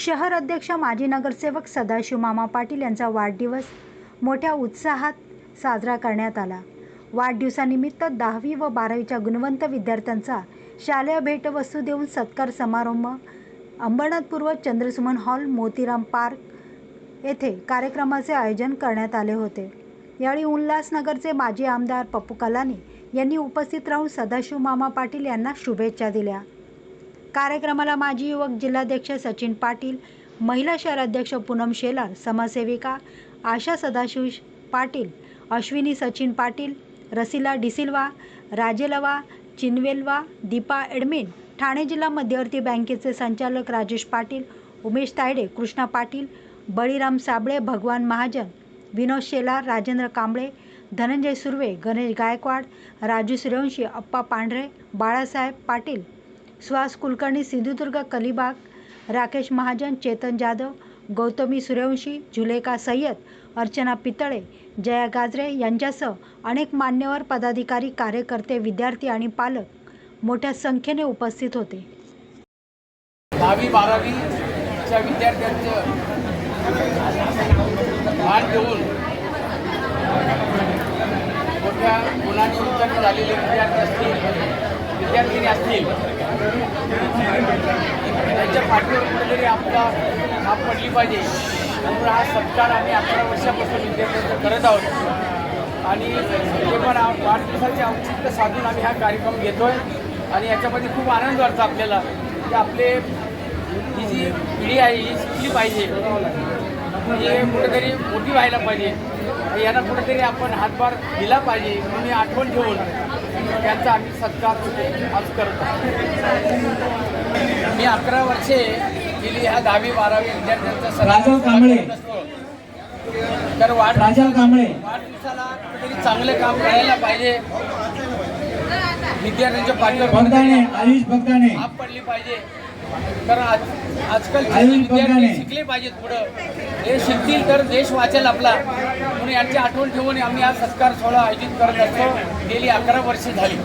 शहर अध्यक्ष माजी नगरसेवक सदाशिव मामा पाटील यांचा वाढदिवस मोठ्या उत्साहात साजरा करण्यात आला. वाढदिवसानिमित्त दहावी व बारावीच्या गुणवंत विद्यार्थ्यांचा शालेय भेटवस्तू देऊन सत्कार समारंभ अंबरनाथ पूर्व चंद्रसुमन हॉल मोतीराम पार्क येथे कार्यक्रमाचे आयोजन करण्यात आले होते. यावेळी उल्हासनगरचे माजी आमदार पप्पू कलानी यांनी उपस्थित राहून सदाशिव मामा पाटील यांना शुभेच्छा दिल्या. कार्यक्रमाला माजी युवक जिल्हाध्यक्ष सचिन पाटील महिला शहराध्यक्ष पूनम शेलार समाजसेविका आशा सदाशिव पाटील अश्विनी सचिन पाटील रसिला डिसिल्वा राजेलवा चिनवेलवा दीपा एडमिन ठाणे जिल्हा मध्यवर्ती बँकेचे संचालक राजेश पाटील उमेश तायडे कृष्णा पाटील बळीराम साबळे भगवान महाजन विनोद शेलार राजेंद्र कांबळे धनंजय सुर्वे गणेश गायकवाड राजू सूर्यवंशी अप्पा पांढरे बाळासाहेब पाटील सुहास कुलकर्णी सिंधुदुर्ग कलिबाग राकेश महाजन चेतन जाधव गौतमी सूर्यवंशी झुलेका सय्यद अर्चना पितळे जया गाजरे यांच्यासह अनेक मान्यवर पदाधिकारी कार्यकर्ते विद्यार्थी आणि पालक मोठ्या संख्येने उपस्थित होते. दहावी बारावीच्या विद्यार्थ्यांचं घेऊन मोठ्या झालेले विद्यार्थी असतील विद्यार्थिनी असतील त्यांच्या पाठीवर कुठेतरी आपला हात पडली पाहिजे. त्यामुळे हा सत्कार आम्ही अकरा वर्षापासून विद्यार्थ्यांचं करत आहोत. आणि ते पण वाढदिवसाचे औचित्य साधून आम्ही हा कार्यक्रम घेतो आहे आणि याच्यामध्ये खूप आनंद वाटतो आपल्याला. की आपले ही जी पिढी आहे ही शिकली पाहिजे. हे कुठेतरी मोठी व्हायला पाहिजे. यांना कुठेतरी आपण हातभार दिला पाहिजे. म्हणून आठवण ठेवून त्यांचा आम्ही सत्कार आज करतो. मी अकरा वर्षे गेली ह्या दहावी बारावी विद्यार्थ्यांचा राजाभाऊ कांबळे. तर वाढ कांबळे. वाढदिवसाला कुठेतरी चांगलं काम करायला पाहिजे. विद्यार्थ्यांच्या पाठीवर कुठेतरी आयुष भगदाणे हात पडली पाहिजे. कारण आज आजकाल विद्यार्थी. शिकले पाहिजेत पुढं. हे शिकतील तर देश वाचेल आपला. म्हणून यांची आठवण ठेवून आम्ही हा सत्कार सोहळा आयोजित करत असतो. गेली अकरा वर्षे झाली.